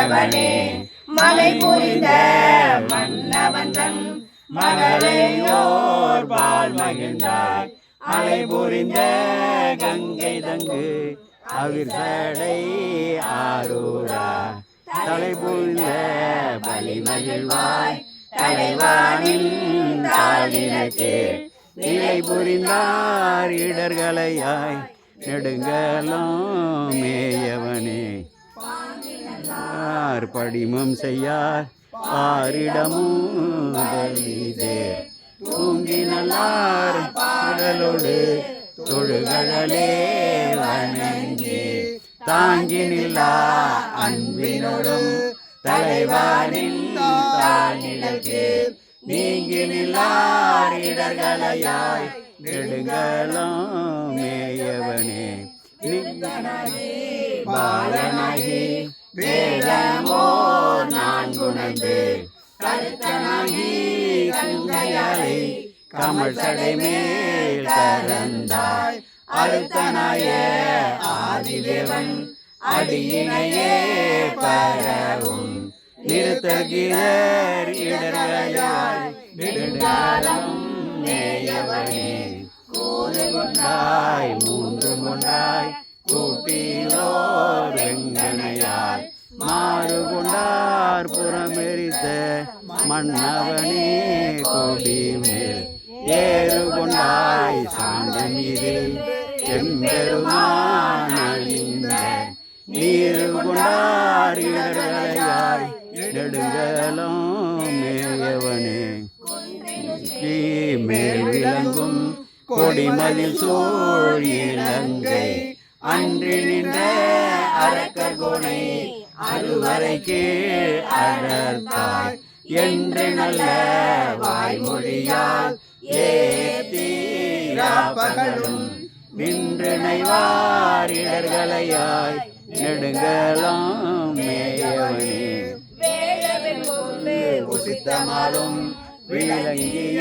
மன்னவனே மலை புரிந்த மன்னவன் தன் மகளையோர் பால் மகிழ்ந்தார் அலை புரிந்த கங்கை தங்கு அவிர் சடை ஆரூரா. தலை புரிந்த பலி மகிழ்வாய் தலைவானின் தாளினக்கே. நிலை புரிந்தார் இடர்களையாய் நெடுங்கலம் மேயவனே. ஆர் படிமம் செய்யார். ஆரிடமும் பலிதே தூங்கி நல்லார் பாடலோடு தொழுகழலே வணங்கி தாங்கி நில்லா அன்பினோடும் தலைவானின் தாழ்நிலக்கே நீங்கி நில்லார் இடர்களையாய் நெடுங்கலம் மேயவனே. நிந்தனாகி பாலனாகி வே நான் கருத்தனாகி கங்கையாலை கமல் சடைமேல் கரந்தாய் அழுத்தனாய ஆதிதேவன் அடியினையே பரவும் நிறுத்தகிரர் இடர்களாய் நெடுங்காலம் நேயவனே கூறு கொண்டாய் மூன்று கொண்டாய் மன்னவனே கொடி மேல் ஏறு கொண்டாய் சாந்தம் இது எம்பெருமானிந்த நீரு கொண்டார் இடர்களையாய் நெடுங்கலம் மேயவனே. தீ மேல் விளங்கும் கொடிமதில் சோழ் இலங்கை அன்று நின்ற அரக்கர் கோணை அறுவரை கீழ் அடர்த்தாய். என்று நல்ல வாய்மொழியால் ஏத்தீரா பகலும் நின்று இடர்களையாய் நெடுங்கலாம் மேயவனே. உசித்தமாலும் விளங்கிய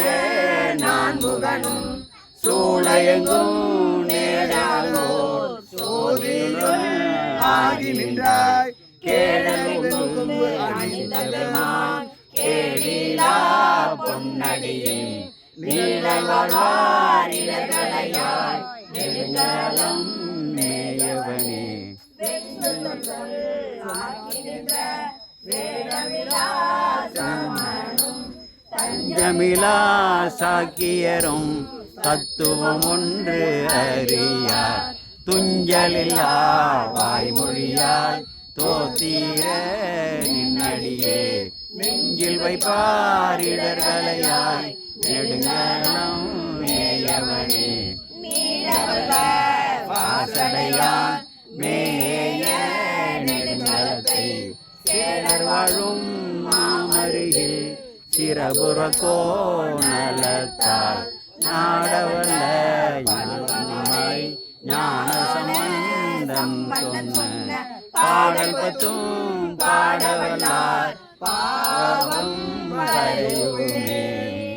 நான் முகனும் சூளையெங்கும் நேடாலோ சோதியுடன் ஆகி நின்றாய். கேடல் அணிந்தவன் கேடிலா பொன்னடியின் நீளவாழ்வார் நெடுங்காலம் மேயவனே. ஜமிலா சாக்கியரும் தத்துவம் ஒன்று அறியார். துஞ்சலில்லா வாய்மொழியால் தோத்தீர நெஞ்சில் வைப்பார் இடர்களையாய் நெடுங்கலம் மேயவனே. வாசடையான் மேய நெடுங்கலத்தை சேரர் வாழும் மாமருகில் சிறபுற கோணலத்தால் நாடவல்ல ஞான சம்பந்தம் சொன்ன. பாடல் பத்தும் பாடவல்லார் പാവം വരയുമേ